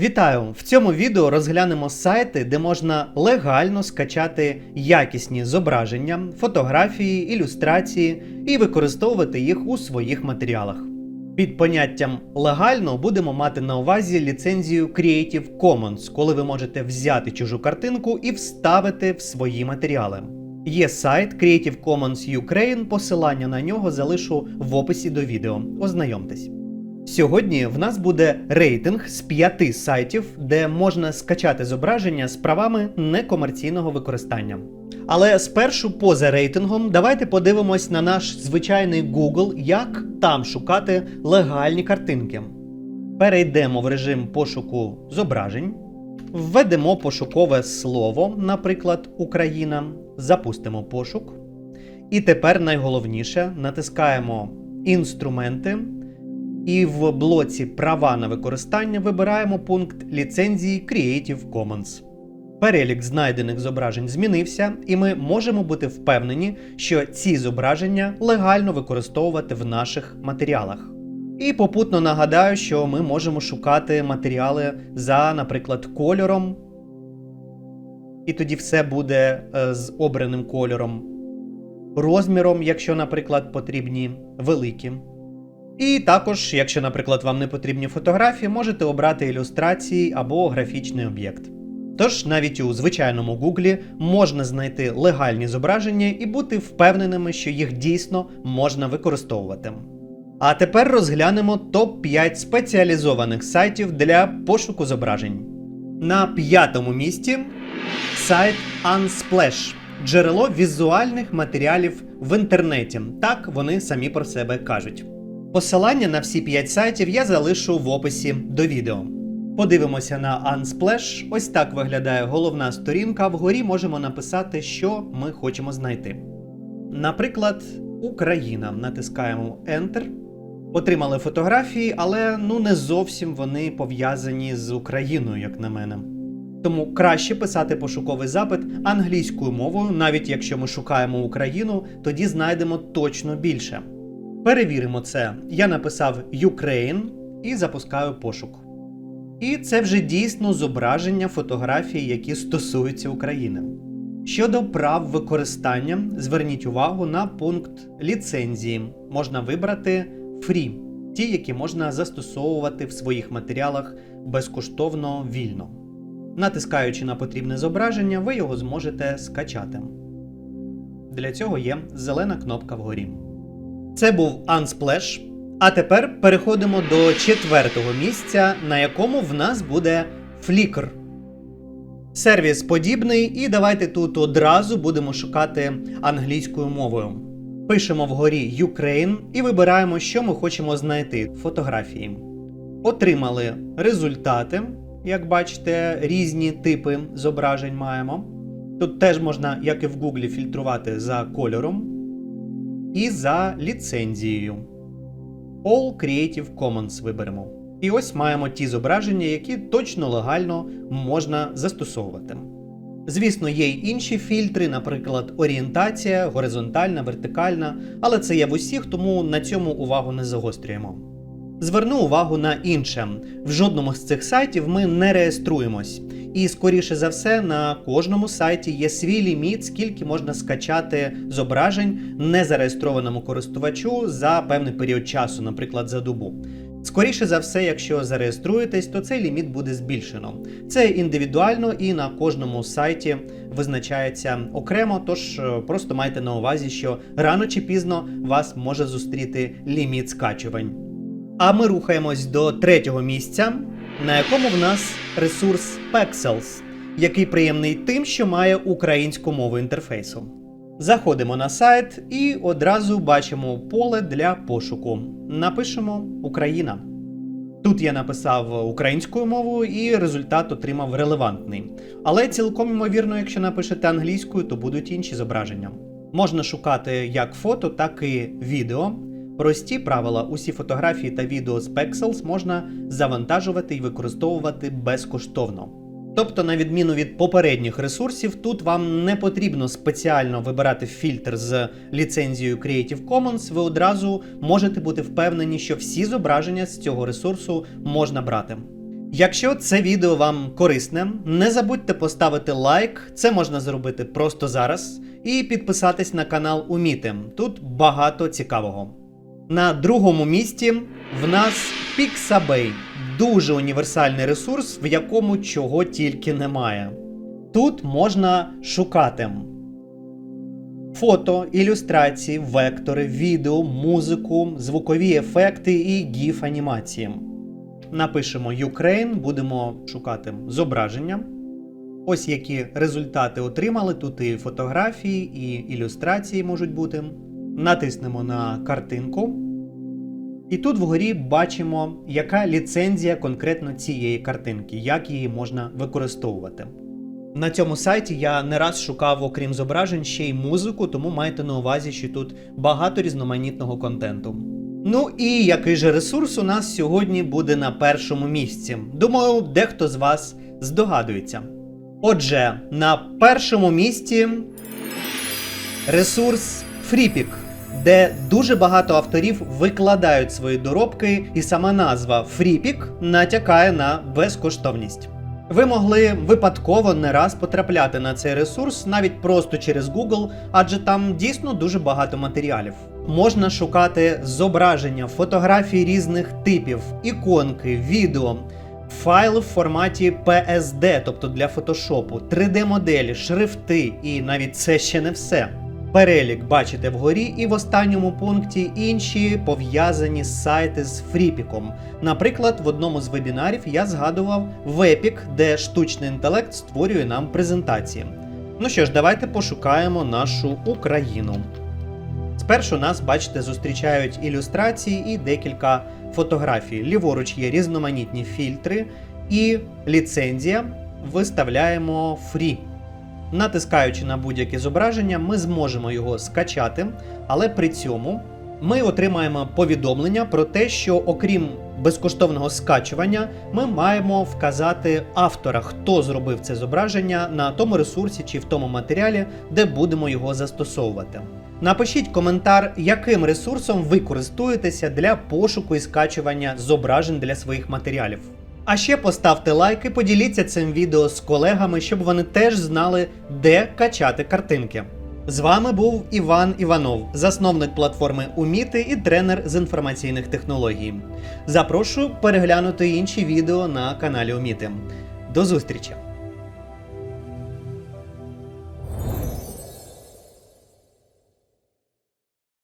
Вітаю! В цьому відео розглянемо сайти, де можна легально скачати якісні зображення, фотографії, ілюстрації і використовувати їх у своїх матеріалах. Під поняттям легально будемо мати на увазі ліцензію Creative Commons, коли ви можете взяти чужу картинку і вставити в свої матеріали. Є сайт Creative Commons Ukraine, посилання на нього залишу в описі до відео. Ознайомтесь. Сьогодні в нас буде рейтинг з п'яти сайтів, де можна скачати зображення з правами некомерційного використання. Але спершу, поза рейтингом, давайте подивимось на наш звичайний Google, як там шукати легальні картинки. Перейдемо в режим пошуку зображень, введемо пошукове слово, наприклад, Україна, запустимо пошук. І тепер найголовніше натискаємо інструменти. І в блоці Права на використання вибираємо пункт ліцензії Creative Commons. Перелік знайдених зображень змінився, і ми можемо бути впевнені, що ці зображення легально використовувати в наших матеріалах. І попутно нагадаю, що ми можемо шукати матеріали за, наприклад, кольором. І тоді все буде е, з обраним кольором, розміром, якщо, наприклад, потрібні великі. І також, якщо, наприклад, вам не потрібні фотографії, можете обрати ілюстрації або графічний об'єкт. Тож навіть у звичайному Гуглі можна знайти легальні зображення і бути впевненими, що їх дійсно можна використовувати. А тепер розглянемо топ-5 спеціалізованих сайтів для пошуку зображень. На п'ятому місці сайт Unsplash джерело візуальних матеріалів в інтернеті. Так вони самі про себе кажуть. Посилання на всі 5 сайтів я залишу в описі до відео. Подивимося на Unsplash. Ось так виглядає головна сторінка. Вгорі можемо написати, що ми хочемо знайти. Наприклад, Україна. Натискаємо Enter. Отримали фотографії, але ну не зовсім вони пов'язані з Україною, як на мене. Тому краще писати пошуковий запит англійською мовою, навіть якщо ми шукаємо Україну, тоді знайдемо точно більше. Перевіримо це. Я написав Ukraine і запускаю пошук. І це вже дійсно зображення фотографій, які стосуються України. Щодо прав використання, зверніть увагу на пункт ліцензії. Можна вибрати Free, ті, які можна застосовувати в своїх матеріалах безкоштовно вільно. Натискаючи на потрібне зображення, ви його зможете скачати. Для цього є зелена кнопка вгорі. Це був Unsplash. А тепер переходимо до четвертого місця, на якому в нас буде Flickr. Сервіс подібний, і давайте тут одразу будемо шукати англійською мовою. Пишемо вгорі Ukraine і вибираємо, що ми хочемо знайти фотографії. Отримали результати. Як бачите, різні типи зображень маємо. Тут теж можна, як і в Google, фільтрувати за кольором і за ліцензією. All Creative Commons виберемо. І ось маємо ті зображення, які точно легально можна застосовувати. Звісно, є й інші фільтри, наприклад, орієнтація, горизонтальна, вертикальна, але це є в усіх, тому на цьому увагу не загострюємо. Зверну увагу на інше: в жодному з цих сайтів ми не реєструємось. І, скоріше за все, на кожному сайті є свій ліміт, скільки можна скачати зображень незареєстрованому користувачу за певний період часу, наприклад, за добу. Скоріше за все, якщо зареєструєтесь, то цей ліміт буде збільшено. Це індивідуально і на кожному сайті визначається окремо, тож е, просто майте на увазі, що рано чи пізно вас може зустріти ліміт скачувань. А ми рухаємось до третього місця, на якому в нас ресурс Pexels, який приємний тим, що має українську мову інтерфейсу. Заходимо на сайт і одразу бачимо поле для пошуку. Напишемо Україна. Тут я написав українською мовою і результат отримав релевантний. Але цілком ймовірно, якщо напишете англійською, то будуть інші зображення. Можна шукати як фото, так і відео. Прості правила, усі фотографії та відео з Pexels можна завантажувати і використовувати безкоштовно. Тобто, на відміну від попередніх ресурсів, тут вам не потрібно спеціально вибирати фільтр з ліцензією Creative Commons, ви одразу можете бути впевнені, що всі зображення з цього ресурсу можна брати. Якщо це відео вам корисне, не забудьте поставити лайк, це можна зробити просто зараз, і підписатись на канал Уміти. Тут багато цікавого. На другому місці в нас Pixabay. Дуже універсальний ресурс, в якому чого тільки немає. Тут можна шукати фото, ілюстрації, вектори, відео, музику, звукові ефекти і гіф анімації. Напишемо Ukraine, будемо шукати зображення. Ось які результати отримали. Тут і фотографії, і ілюстрації можуть бути. Натиснемо на картинку. І тут вгорі бачимо, яка ліцензія конкретно цієї картинки, як її можна використовувати. На цьому сайті я не раз шукав, окрім зображень, ще й музику, тому майте на увазі, що тут багато різноманітного контенту. Ну і який же ресурс у нас сьогодні буде на першому місці? Думаю, дехто з вас здогадується. Отже, на першому місці ресурс FreePic, де дуже багато авторів викладають свої доробки, і сама назва FreePic натякає на безкоштовність. Ви могли випадково не раз потрапляти на цей ресурс навіть просто через Google, адже там дійсно дуже багато матеріалів. Можна шукати зображення, фотографії різних типів, іконки, відео, файли в форматі PSD, тобто для фотошопу, 3D-моделі, шрифти, і навіть це ще не все. Перелік бачите вгорі, і в останньому пункті інші пов'язані сайти з фріпіком. Наприклад, в одному з вебінарів я згадував Вепік, де штучний інтелект створює нам презентації. Ну що ж, давайте пошукаємо нашу Україну. Спершу нас, бачите, зустрічають ілюстрації і декілька фотографій. Ліворуч є різноманітні фільтри і ліцензія. Виставляємо фрі. Натискаючи на будь-яке зображення, ми зможемо його скачати, але при цьому ми отримаємо повідомлення про те, що окрім безкоштовного скачування, ми маємо вказати автора, хто зробив це зображення на тому ресурсі чи в тому матеріалі, де будемо його застосовувати. Напишіть коментар, яким ресурсом ви користуєтеся для пошуку і скачування зображень для своїх матеріалів. А ще поставте лайк і поділіться цим відео з колегами, щоб вони теж знали, де качати картинки. З вами був Іван Іванов, засновник платформи Уміти і тренер з інформаційних технологій. Запрошую переглянути інші відео на каналі Уміти. До зустрічі!